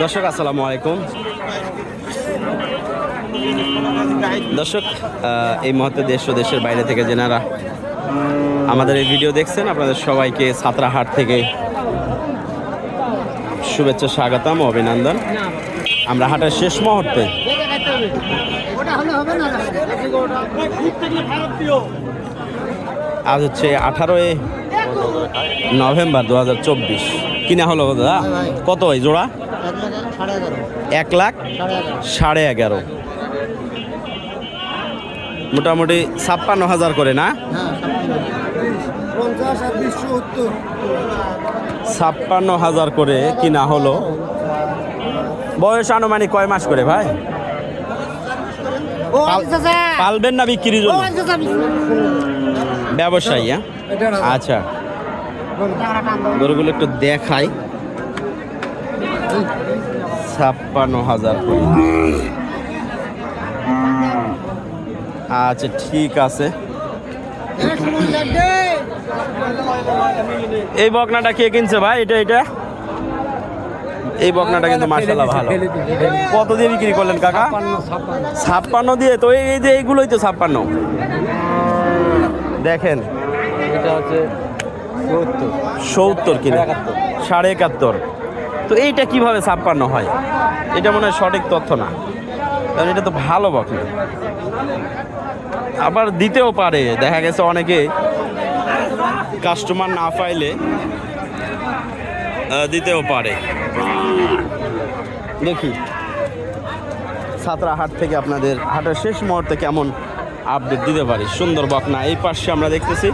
দর্শক, আসসালামু আলাইকুম। দর্শক এই মুহূর্তে দেশ ও দেশের বাইরে থেকে যেনারা আমাদের এই ভিডিও দেখছেন, আপনাদের সবাইকে সাতরাহাট থেকে শুভেচ্ছা, স্বাগতম, অভিনন্দন। আমরা হাটের শেষ মুহূর্তে আজ হচ্ছে আঠারোই নভেম্বর দু হাজার চব্বিশ। কিনা হলো দাদা? কত ওই জোড়া? এক লাখ সাড়ে এগারো। মোটামুটি ছাপ্পান্ন হাজার করে না? ছাপ্পান্ন হাজার করে কিনা হলো। বয়স আনুমানিক কয় মাস করে ভাই? পালবেন না বিক্রির জন্য? ব্যবসায়ী হ্যাঁ? আচ্ছা। গরুগুলো একটু দেখাই। ছাপ্পান্ন হাজার করে। আচ্ছা ঠিক আছে। এই বকনাটা কে কিনছে ভাই? এটা এটা? এই বকনাটা কিন্তু মার্শাল্লাহ ভালো। কত দিয়ে বিক্রি করলেন কাকা? ছাপ্পান্ন দিয়ে? তো এই যে এইগুলোই তো ছাপ্পান্ন। দেখেন। এটা হচ্ছে সত্তর। কিনা। সাড়ে একাত্তর। তো এইটা কীভাবে ছাপ্পান্ন হয়? এটা মনে হয় সঠিক তথ্য না। কারণ এটা তো ভালো বকনা আবার দিতেও পারে, দেখা গেছে অনেকে কাস্টমার না পাইলে দিতেও পারে। দেখি সাতরা হাট থেকে আপনাদের হাটের শেষ মুহূর্তে কেমন আপডেট দিতে পারি। সুন্দর বকনা এই পাশে আমরা দেখতেছি।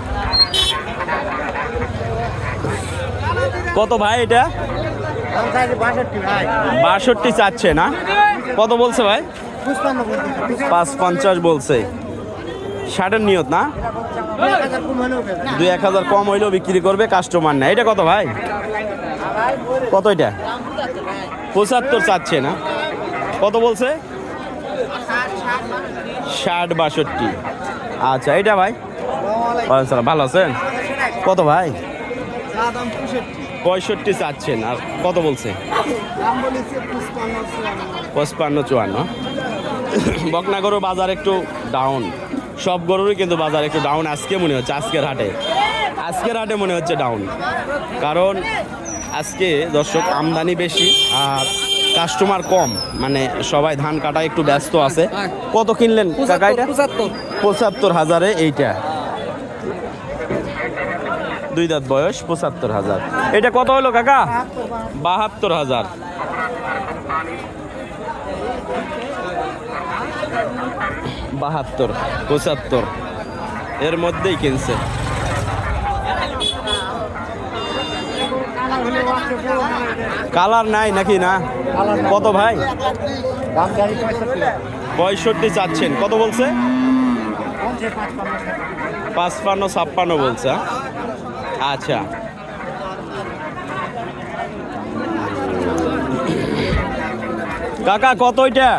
কত ভাই এটা? বাষট্টি চাচ্ছে না? কত বলছে ভাই? পাঁচ পঞ্চাশ বলছে। ষাটের নিয়ত না? দুই এক হাজার কম হইলেও বিক্রি করবে কাস্টমার না। এটা কত ভাই? কত এটা? পঁচাত্তর চাচ্ছে না। কত বলছে? ষাট বাষট্টি। আচ্ছা এটা ভাই? ভালো আছেন? কত ভাই? পঁয়ষট্টি চাচ্ছেন আর কত বলছে? পঁচপান্ন চুয়ান্ন। বকনা গরুর বাজার একটু ডাউন সব গরুরই কিন্তু বাজার একটু ডাউন আজকে মনে হচ্ছে আজকের হাটে। আজকের হাটে মনে হচ্ছে ডাউন কারণ আজকে দর্শক আমদানি বেশি আর কাস্টমার কম। মানে সবাই ধান কাটা একটু ব্যস্ত আছে। কত কিনলেন পঁচাত্তর হাজারে এইটা। দুই দাঁত বয়স পঁচাত্তর হাজার। এটা কত হলো কাকা? বাহাত্তর হাজার। বাহাত্তর পঁচাত্তর। এর মধ্যেই কিনছে। কালার নাই নাকি না? কত ভাই? পঁয়ষট্টি চাচ্ছেন। কত বলছে? পাঁচপান্ন ছাপ্পান্ন বলছে হ্যাঁ? আচ্ছা। কাকা, কত এটা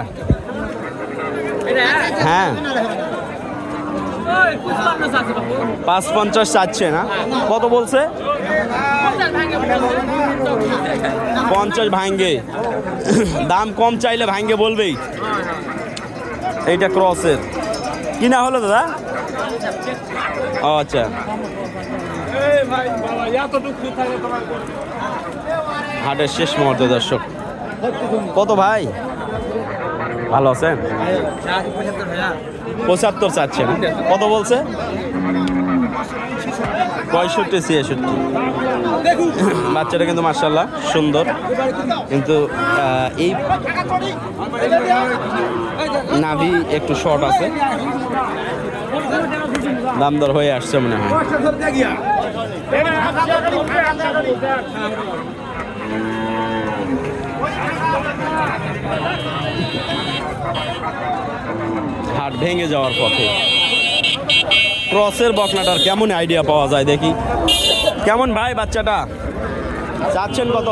হ্যাঁ। পাঁচ পঞ্চাশ চাচ্ছে না? কত বলছে? পঞ্চাশ ভাঙ্গে। দাম কম চাইলে ভাঙ্গে বলবেই। এইটা ক্রসের। কিনা হলো দাদা? ও আচ্ছা। হাটের শেষ মুহূর্তে, দর্শক। কত ভাই? ভালো আছেন? পঁচাত্তর চাচ্ছেন। কত বলছে? পঁয়ষট্টি, ছিয়াষট্টি। বাচ্চাটা কিন্তু মার্শাল্লাহ সুন্দর। কিন্তু এই নাভি একটু শর্ট আছে। দাম দর হয়ে আসছে মনে হয়। হাট ভেঙে যাওয়ার পথে। ক্রসের বকনাটার কেমন আইডিয়া পাওয়া যায় দেখি। কেমন ভাই বাচ্চাটা? চাচ্ছেন কত?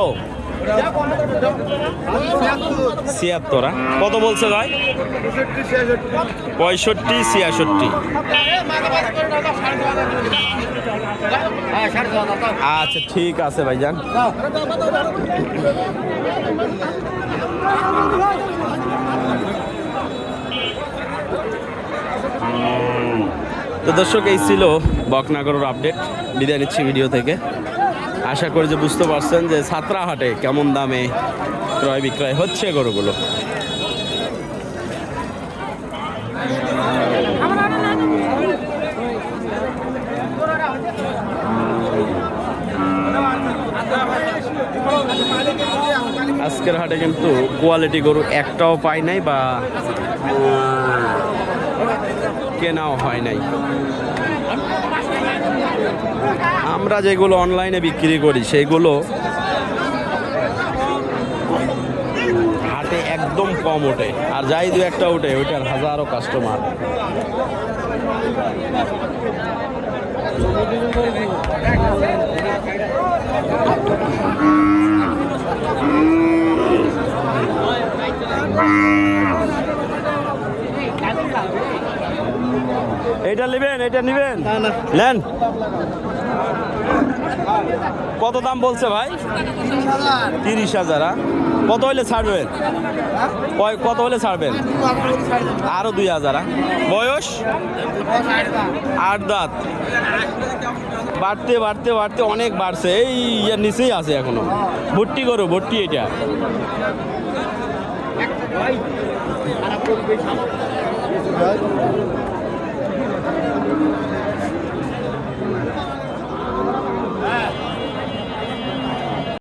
ছিয়াত্তর হ্যাঁ? কত বলছে ভাই? পঁয়ষট্টি, ছিয়াষট্টি। আচ্ছা ঠিক আছে ভাই যান তো দর্শক, এই ছিল বকনাগরের আপডেট। বিদায় নিচ্ছি ভিডিও থেকে। আশা করি যে বুঝতে পারছেন যে ছাত্রাহাটে কেমন দামে ক্রয় বিক্রয় হচ্ছে গরুগুলো। আজকের হাটে কিন্তু কোয়ালিটি গরু একটাও পাই নাই বা কেনাও হয় নাই। আমরা যেগুলো অনলাইনে বিক্রি করি, সেগুলো হাটে একদম কম ওঠে। আর যাই দু একটা ওঠে, ওইটার হাজারো কাস্টমার এটা নেবেন এটা নেবেন। নেন। কত দাম বলছে ভাই? তিরিশ হাজার? কত হলে ছাড়বেন? কত হলে ছাড়বেন? আরও দুই হাজার বয়স? আট দাঁত। বাড়তে বাড়তে বাড়তে অনেক বাড়ছে। এই ইয়ার নিচেই আছে এখনও। ভর্তি করো ভর্তি এটা Yeah.